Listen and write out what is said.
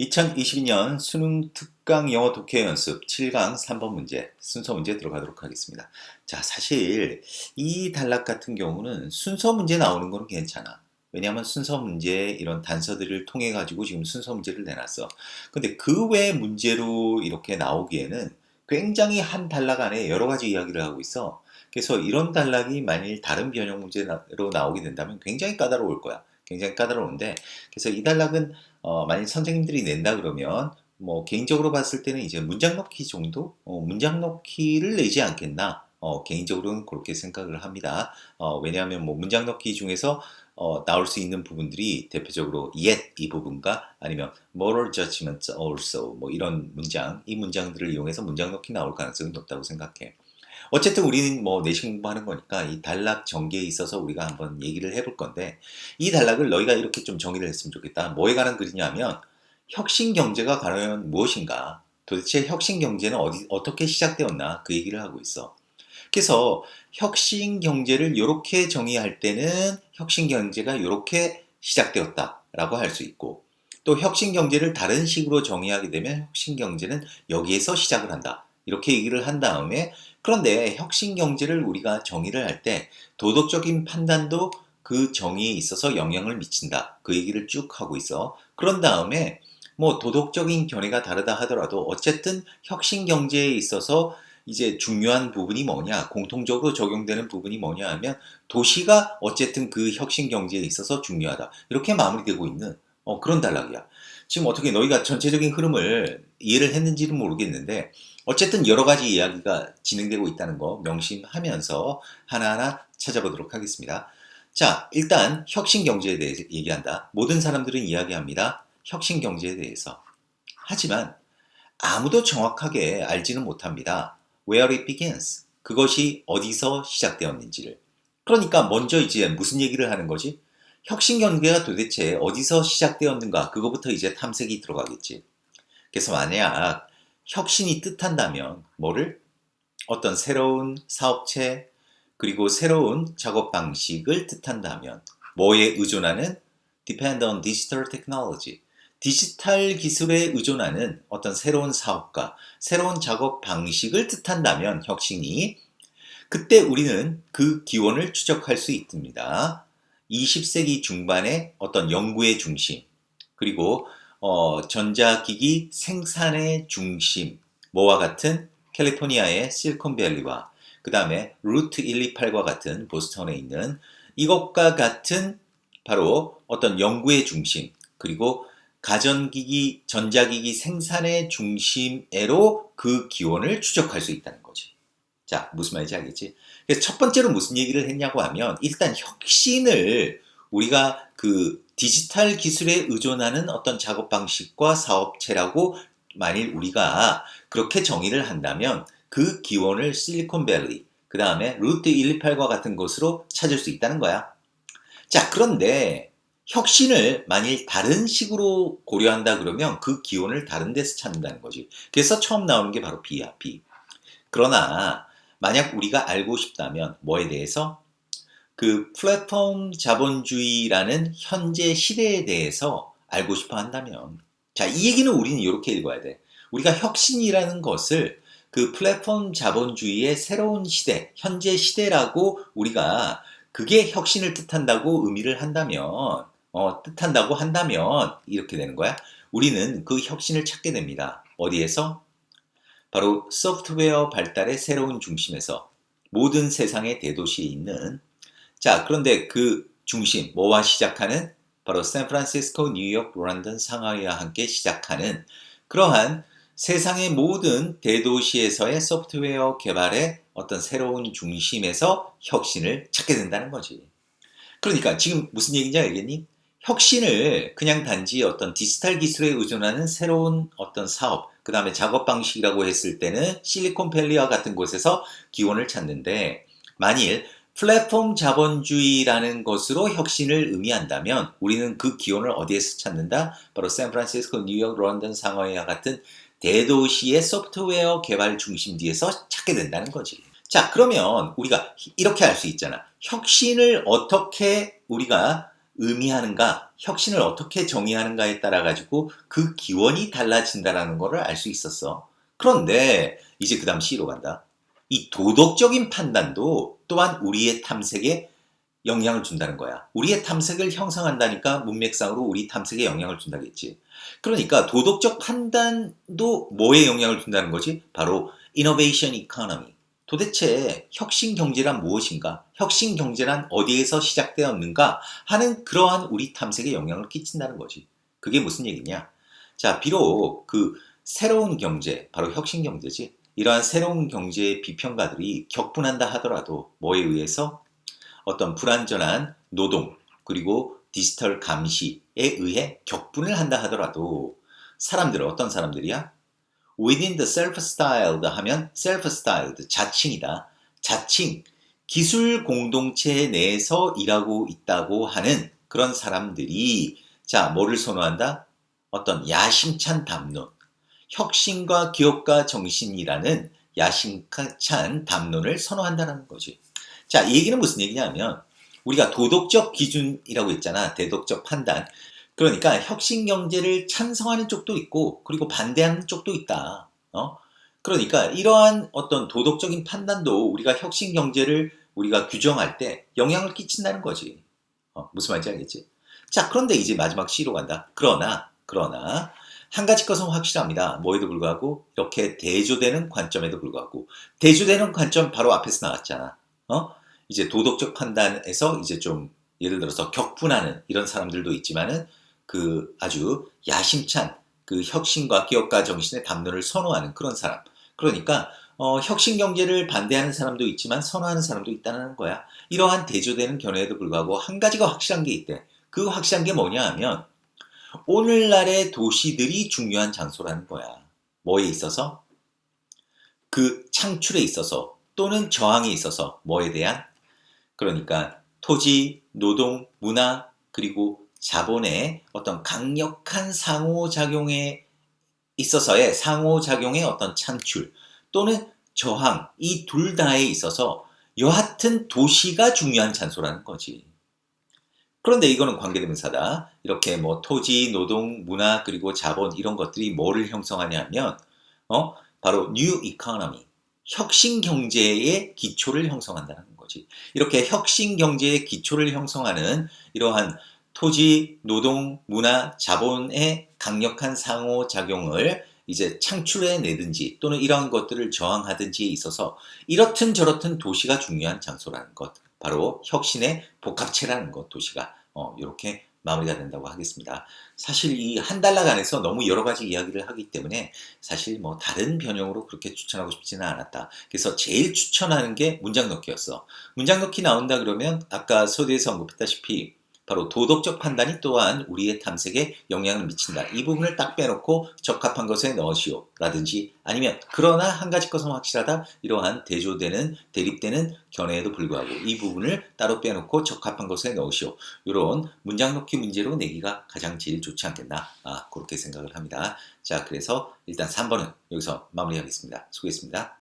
2022년 수능 특강 영어 독해 연습 7강 3번 문제 순서 문제 들어가도록 하겠습니다. 자, 사실 이 단락 같은 경우는 순서 문제 나오는 거는 괜찮아. 왜냐하면 순서 문제 이런 단서들을 통해 가지고 지금 순서 문제를 내놨어. 근데 그 외 문제로 이렇게 나오기에는 굉장히 한 단락 안에 여러 가지 이야기를 하고 있어. 그래서 이런 단락이 만일 다른 변형 문제로 나오게 된다면 굉장히 까다로울 거야. 굉장히 까다로운데 그래서 이 단락은 어, 만약 선생님들이 낸다 그러면 뭐 개인적으로 봤을 때는 이제 문장 넣기 정도 어, 문장 넣기를 내지 않겠나 어, 개인적으로는 그렇게 생각을 합니다. 어, 왜냐하면 뭐 문장 넣기 중에서 어, 나올 수 있는 부분들이 대표적으로 yet 이 부분과 아니면 moral judgment also 뭐 이런 문장 이 문장들을 이용해서 문장 넣기 나올 가능성이 높다고 생각해. 어쨌든 우리는 뭐 내신 공부하는 거니까 이 단락 전개에 있어서 우리가 한번 얘기를 해볼 건데 이 단락을 너희가 이렇게 좀 정의를 했으면 좋겠다. 뭐에 관한 글이냐면 혁신 경제가 과연 무엇인가? 도대체 혁신 경제는 어디 어떻게 시작되었나? 그 얘기를 하고 있어. 그래서 혁신 경제를 이렇게 정의할 때는 혁신 경제가 이렇게 시작되었다라고 할 수 있고 또 혁신 경제를 다른 식으로 정의하게 되면 혁신 경제는 여기에서 시작을 한다. 이렇게 얘기를 한 다음에 그런데 혁신 경제를 우리가 정의를 할 때 도덕적인 판단도 그 정의에 있어서 영향을 미친다. 그 얘기를 쭉 하고 있어. 그런 다음에 뭐 도덕적인 견해가 다르다 하더라도 어쨌든 혁신 경제에 있어서 이제 중요한 부분이 뭐냐, 공통적으로 적용되는 부분이 뭐냐 하면 도시가 어쨌든 그 혁신 경제에 있어서 중요하다. 이렇게 마무리되고 있는 어, 그런 단락이야. 지금 어떻게 너희가 전체적인 흐름을 이해를 했는지는 모르겠는데 어쨌든 여러 가지 이야기가 진행되고 있다는 거 명심하면서 하나하나 찾아보도록 하겠습니다. 자, 일단 혁신 경제에 대해서 얘기한다. 모든 사람들은 이야기합니다. 혁신 경제에 대해서. 하지만 아무도 정확하게 알지는 못합니다. Where it begins. 그것이 어디서 시작되었는지를. 그러니까 먼저 이제 무슨 얘기를 하는 거지? 혁신 경제가 도대체 어디서 시작되었는가? 그거부터 이제 탐색이 들어가겠지. 그래서 만약 혁신이 뜻한다면 뭐를? 어떤 새로운 사업체 그리고 새로운 작업 방식을 뜻한다면 뭐에 의존하는? Depend on digital technology. 디지털 기술에 의존하는 어떤 새로운 사업과 새로운 작업 방식을 뜻한다면 혁신이 그때 우리는 그 기원을 추적할 수 있습니다. 20세기 중반의 어떤 연구의 중심 그리고 어, 전자기기 생산의 중심, 뭐와 같은 캘리포니아의 실리콘밸리와 그 다음에 루트 128과 같은 보스턴에 있는 이것과 같은 바로 어떤 연구의 중심, 그리고 가전기기, 전자기기 생산의 중심에로 그 기원을 추적할 수 있다는 거지. 자, 무슨 말인지 알겠지? 그래서 첫 번째로 무슨 얘기를 했냐고 하면 일단 혁신을 우리가 그 디지털 기술에 의존하는 어떤 작업 방식과 사업체라고 만일 우리가 그렇게 정의를 한다면 그 기원을 실리콘밸리, 그 다음에 루트 128과 같은 곳으로 찾을 수 있다는 거야. 자, 그런데 혁신을 만일 다른 식으로 고려한다 그러면 그 기원을 다른 데서 찾는다는 거지. 그래서 처음 나오는 게 바로 B야, B. 그러나 만약 우리가 알고 싶다면 뭐에 대해서 그 플랫폼 자본주의라는 현재 시대에 대해서 알고 싶어 한다면 자, 이 얘기는 우리는 이렇게 읽어야 돼. 우리가 혁신이라는 것을 그 플랫폼 자본주의의 새로운 시대, 현재 시대라고 우리가 그게 혁신을 뜻한다고 의미를 한다면, 어, 뜻한다고 한다면 이렇게 되는 거야. 우리는 그 혁신을 찾게 됩니다. 어디에서? 바로 소프트웨어 발달의 새로운 중심에서 모든 세상의 대도시에 있는 자, 그런데 그 중심, 뭐와 시작하는? 바로 샌프란시스코, 뉴욕, 런던, 상하이와 함께 시작하는 그러한 세상의 모든 대도시에서의 소프트웨어 개발의 어떤 새로운 중심에서 혁신을 찾게 된다는 거지. 그러니까 지금 무슨 얘기인지 알겠니? 혁신을 그냥 단지 어떤 디지털 기술에 의존하는 새로운 어떤 사업, 그 다음에 작업 방식이라고 했을 때는 실리콘밸리와 같은 곳에서 기원을 찾는데 만일 플랫폼 자본주의라는 것으로 혁신을 의미한다면 우리는 그 기원을 어디에서 찾는다? 바로 샌프란시스코, 뉴욕, 런던, 상하이와 같은 대도시의 소프트웨어 개발 중심지에서 찾게 된다는 거지. 자, 그러면 우리가 이렇게 할수 있잖아. 혁신을 어떻게 우리가 의미하는가, 혁신을 어떻게 정의하는가에 따라 가지고 그 기원이 달라진다라는 것을 알 수 있었어. 그런데 이제 그 다음 C로 간다. 이 도덕적인 판단도 또한 우리의 탐색에 영향을 준다는 거야. 우리의 탐색을 형성한다니까 문맥상으로 우리 탐색에 영향을 준다겠지. 그러니까 도덕적 판단도 뭐에 영향을 준다는 거지? 바로 innovation economy. 도대체 혁신 경제란 무엇인가? 혁신 경제란 어디에서 시작되었는가? 하는 그러한 우리 탐색에 영향을 끼친다는 거지. 그게 무슨 얘기냐? 자, 비록 그 새로운 경제, 바로 혁신 경제지. 이러한 새로운 경제의 비평가들이 격분한다 하더라도 뭐에 의해서 어떤 불완전한 노동 그리고 디지털 감시에 의해 격분을 한다 하더라도 사람들은 어떤 사람들이야? within the self-styled 하면 self-styled 자칭이다. 자칭 기술 공동체 내에서 일하고 있다고 하는 그런 사람들이 자 뭐를 선호한다? 어떤 야심찬 담론, 혁신과 기업가 정신이라는 야심찬 담론을 선호한다는 거지. 자, 이 얘기는 무슨 얘기냐면 우리가 도덕적 기준이라고 했잖아. 대덕적 판단. 그러니까 혁신 경제를 찬성하는 쪽도 있고 그리고 반대하는 쪽도 있다. 어? 그러니까 이러한 어떤 도덕적인 판단도 우리가 혁신 경제를 우리가 규정할 때 영향을 끼친다는 거지. 어, 무슨 말인지 알겠지? 자, 그런데 이제 마지막 C로 간다. 그러나, 그러나, 한 가지 것은 확실합니다. 뭐에도 불구하고, 이렇게 대조되는 관점에도 불구하고, 대조되는 관점 바로 앞에서 나왔잖아. 어? 이제 도덕적 판단에서 이제 좀, 예를 들어서 격분하는 이런 사람들도 있지만은, 그 아주 야심찬 그 혁신과 기업가 정신의 담론을 선호하는 그런 사람. 그러니까 어, 혁신 경제를 반대하는 사람도 있지만 선호하는 사람도 있다는 거야. 이러한 대조되는 견해에도 불구하고 한 가지가 확실한 게 있대. 그 확실한 게 뭐냐 하면 오늘날의 도시들이 중요한 장소라는 거야. 뭐에 있어서? 그 창출에 있어서 또는 저항에 있어서 뭐에 대한? 그러니까 토지, 노동, 문화, 그리고 자본의 어떤 강력한 상호작용에 있어서의 상호작용의 어떤 창출 또는 저항 이 둘 다에 있어서 여하튼 도시가 중요한 장소라는 거지. 그런데 이거는 관계대명사다. 이렇게 뭐 토지, 노동, 문화 그리고 자본 이런 것들이 뭐를 형성하냐면 어 바로 뉴 이코노미 혁신 경제의 기초를 형성한다는 거지. 이렇게 혁신 경제의 기초를 형성하는 이러한 토지, 노동, 문화, 자본의 강력한 상호작용을 이제 창출해 내든지 또는 이러한 것들을 저항하든지에 있어서 이렇든 저렇든 도시가 중요한 장소라는 것. 바로 혁신의 복합체라는 것, 도시가. 어, 이렇게 마무리가 된다고 하겠습니다. 사실 이 한 달락 안에서 너무 여러 가지 이야기를 하기 때문에 사실 뭐 다른 변형으로 그렇게 추천하고 싶지는 않았다. 그래서 제일 추천하는 게 문장 넣기였어. 문장 넣기 나온다 그러면 아까 서두에서 언급했다시피 바로 도덕적 판단이 또한 우리의 탐색에 영향을 미친다. 이 부분을 딱 빼놓고 적합한 것에 넣으시오. 라든지 아니면 그러나 한 가지 것은 확실하다. 이러한 대조되는 대립되는 견해에도 불구하고 이 부분을 따로 빼놓고 적합한 것에 넣으시오. 이런 문장 넣기 문제로 내기가 가장 제일 좋지 않겠나. 아, 그렇게 생각을 합니다. 자, 그래서 일단 3번은 여기서 마무리하겠습니다. 수고했습니다.